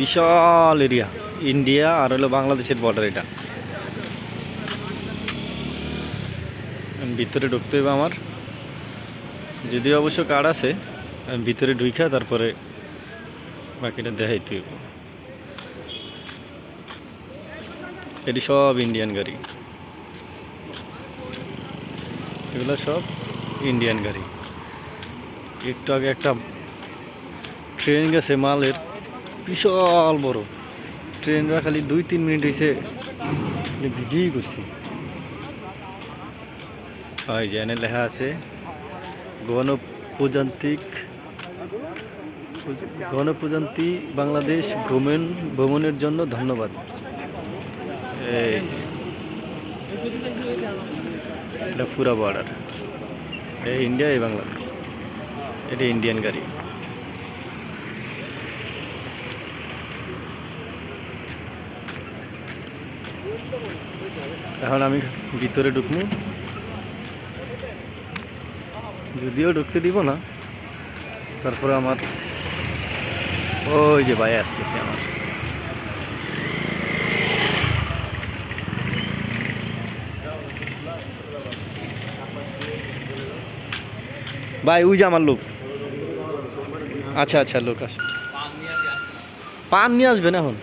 বিশাল area India আর হলো বাংলাদেশের border এটা। ভিতরে ঢুকতে হবে আমার। যদিও অবশ্য কার্ড আছে ভিতরে ঢুইখা তারপরে বাকিটা দেখাইতে হইব। এটি সব ইন্ডিয়ান গাড়ি। এগুলো সব ইন্ডিয়ান গাড়ি। একটু আগে একটা ট্রেন গেছে মালের। বিশাল বড়। ট্রেনরা খালি দুই, তিন মিনিট হয়েছে ভিডিওই করছি। ওই যে লেখা আছে, গণপ্রজান্তিক গণপ্রজান্তি বাংলাদেশ ভ্রমণ ভ্রমণের জন্য ধন্যবাদ। এটা পুরা বর্ডার এই ইন্ডিয়া এই বাংলাদেশ এটা ইন্ডিয়ান গাড়ি। এখন আমি ভিতরে ঢুকবো যদিও ঢুকতে দিব না, তারপরে আমার ওই যে ভাই আসতেছে আমার। ভাই, ওই যে আমার লোক। আচ্ছা আচ্ছা লোক আছে পান নিয়ে আসবেন এখন?